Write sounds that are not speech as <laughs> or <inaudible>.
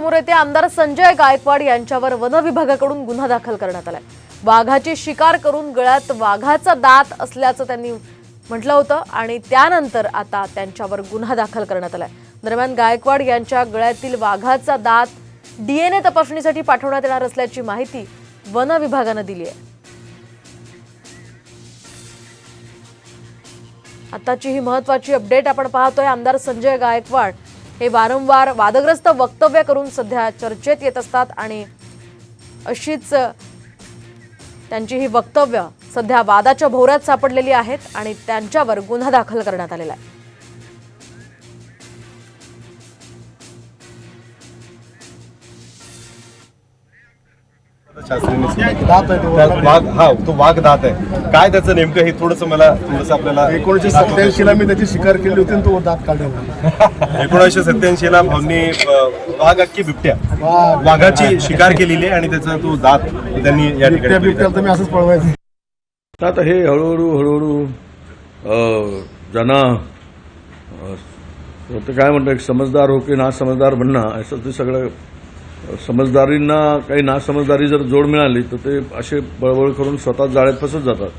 समोर येते आमदार संजय गायकवाड यांच्यावर वन विभागाकडून गुन्हा दाखल करण्यात आलाय. वाघाची शिकार करून गळ्यात वाघाचा दात असल्याचं त्यांनी म्हटलं होतं आणि त्यानंतर आता त्यांच्यावर गुन्हा दाखल करण्यात आलाय. दरम्यान गायकवाड यांच्या गळ्यातील वाघाचा दात डीएनए तपासणीसाठी पाठवण्यात येणार असल्याची माहिती वन विभागानं दिली आहे. आताची ही महत्वाची अपडेट आपण पाहतोय. आमदार संजय गायकवाड हे वारंवार वादग्रस्त वक्तव्य करून सध्या चर्चेत येत असतात आणि अशीच त्यांची ही वक्तव्य सध्या वादाच्या भोवऱ्यात सापडलेली आहेत आणि त्यांच्यावर गुन्हा दाखल करण्यात आलेला आहे. वाघ हा तो वाघ दात आहे. काय त्याचं नेमकं हे थोडंसं मला थोडंसं आपल्याला एकोणीसशे सत्याऐंशी ला मी त्याची शिकार केली होती आणि तो दात काढला. <laughs> एकोणीसशे सत्याऐंशी ला भाऊंनी वाघ अख्खी बिबट्या. वाघ. वाघाची शिकार केलेली आहे आणि त्याचा तो दात त्यांनी या ठिकाणी तर मी असंच पळवायचं. आता हे हळूहळू हळूहळू अ, ज्यांना काय म्हणतात एक समजदार हो की ना समजदार म्हणणं असं ते सगळं समजदारींना काही नासमजदारी जर जोड मिळाली तर ते असे बळबळ करून स्वतः जाळ्यात फसत जातात.